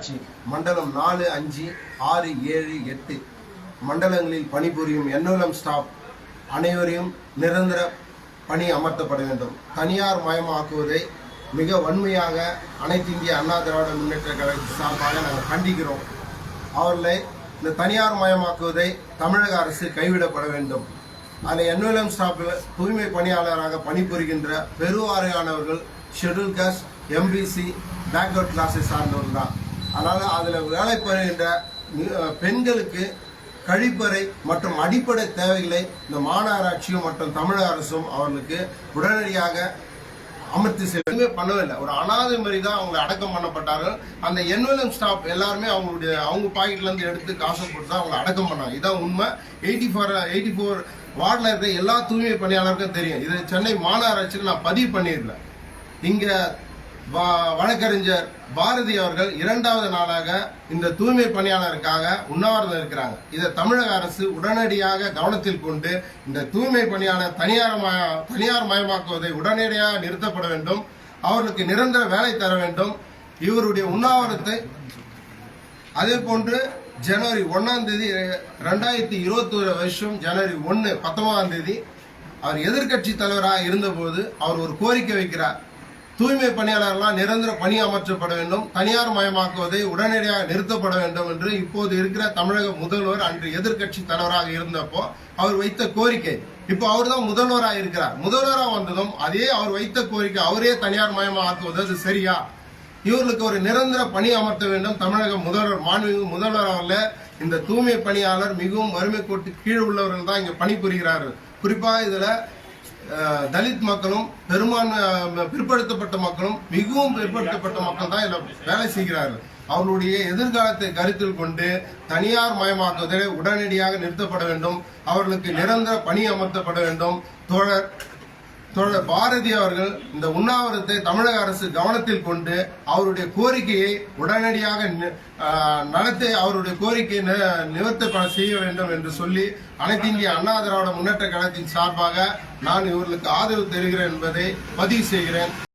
ஆட்சி மண்டலம் நாலு அஞ்சு ஆறு ஏழு எட்டு. மண்டலங்களில் பணிபுரியும் என்ஓஎம் ஸ்டாஃப் அனைவரையும் நிரந்தர பணி அமர்த்தப்பட வேண்டும். தனியார் மயமாக்குவதை மிக வன்மையாக அனைத்து இந்திய அண்ணா திராவிட முன்னேற்ற கழகத்தின் சார்பாக நாங்கள் கண்டிக்கிறோம். அவர்களை இந்த தனியார் மயமாக்குவதை தமிழக அரசு கைவிடப்பட வேண்டும். அதில் என்ஓஎம் ஸ்டாஃபில் தூய்மை பணியாளராக பணிபுரிகின்ற பெருவாரியானவர்கள் ஷெட்யூல் காஸ்ட் எம்பிசி பேக்வர்ட் கிளாஸை சார்ந்தவர்கள் தான். அதனால் அதில் வேலை பெறுகின்ற பெண்களுக்கு கழிப்பறை மற்றும் அடிப்படை தேவைகளை இந்த மாநகராட்சியும் மற்றும் தமிழக அரசும் அவர்களுக்கு உடனடியாக அமர்த்தி செய்யவே பண்ணவில்லை ஒரு அனாதை மாதிரி தான் அவங்க அடக்கம் பண்ணப்பட்டார்கள். அந்த என்வெலம் ஸ்டாஃப் எல்லாருமே அவங்களுடைய அவங்க பாக்கெட்லேருந்து எடுத்து காசு கொடுத்து தான் அவங்க அடக்கம் பண்ணாங்க. இதான் உண்மை. எயிட்டி ஃபோர் எயிட்டி ஃபோர் வார்டில் இருக்க எல்லா தூய்மை பணியாளருக்கும் தெரியும். இது சென்னை மாநகராட்சியில் நான் பதிவு பண்ணியிருந்தேன் இங்கே வழக்கறிஞர் பாரதி அவர்கள் இரண்டாவது நாளாக இந்த தூய்மை பணியாளருக்காக உண்ணாவிரதம் இருக்கிறாங்க. இதை தமிழக அரசு உடனடியாக கவனத்தில் கொண்டு இந்த தூய்மை பணியாளர் தனியார் மய- தனியார் மயமாக்குவதை உடனடியாக நிறுத்தப்பட வேண்டும். அவர்களுக்கு நிரந்தர வேலை தர வேண்டும். இவருடைய உண்ணாவிரத்தை அதே போன்று ஜனவரி ஒன்னாம் தேதி ரெண்டாயிரத்தி இருபத்தி ஒரு வருஷம் ஜனவரி ஒன்னு பத்தொன்பதாம் தேதி அவர் எதிர்க்கட்சி தலைவராக இருந்தபோது அவர் ஒரு கோரிக்கை வைக்கிறார். தூய்மை பணியாளர்களால் நிரந்தர பணி அமர்த்தப்பட வேண்டும். தனியார் மயமாக்குவதை உடனடியாக நிறுத்தப்பட வேண்டும் என்று இப்போது இருக்கிற தமிழக முதல்வர் அன்று எதிர்க்கட்சி தலைவராக இருந்தப்போ அவர் வைத்த கோரிக்கை. இப்போ அவர் தான் முதல்வராக இருக்கிறார். முதல்வராக வந்ததும் அதே அவர் வைத்த கோரிக்கை அவரே தனியார் மயமாக்குவது அது சரியா? இவர்களுக்கு ஒரு நிரந்தர பணி அமர்த்த வேண்டும். தமிழக முதல்வர் மாண்புமிகு முதல்வர் அவர்கள இந்த தூய்மை பணியாளர் மிகவும் வறுமை கோட்டு கீழ் உள்ளவர்கள் தான் இங்க பணிபுரிகிறார்கள். குறிப்பாக இதுல தலித் மக்களும் பெரும்பான்மை பிற்படுத்தப்பட்ட மக்களும் மிகவும் பிற்படுத்தப்பட்ட மக்கள் தான் இதில் வேலை செய்கிறார்கள். அவர்களுடைய எதிர்காலத்தை கருத்தில் கொண்டு தனியார் மயமாக்குவதை உடனடியாக நிறுத்தப்பட வேண்டும். அவர்களுக்கு நிரந்தர பணி அமர்த்தப்பட வேண்டும். தோழர் பாரதி அவர்கள் இந்த உண்ணாவிரத்தை தமிழக அரசு கவனத்தில் கொண்டு அவருடைய கோரிக்கையை உடனடியாக நடத்தி அவருடைய கோரிக்கையை நி- நிவர்த்தி செய்ய வேண்டும் என்று சொல்லி அனைத்து இந்திய அண்ணா திராவிட முன்னேற்ற கழகத்தின் சார்பாக நான் இவர்களுக்கு ஆதரவு தருகிறேன் என்பதை பதிவு செய்கிறேன்.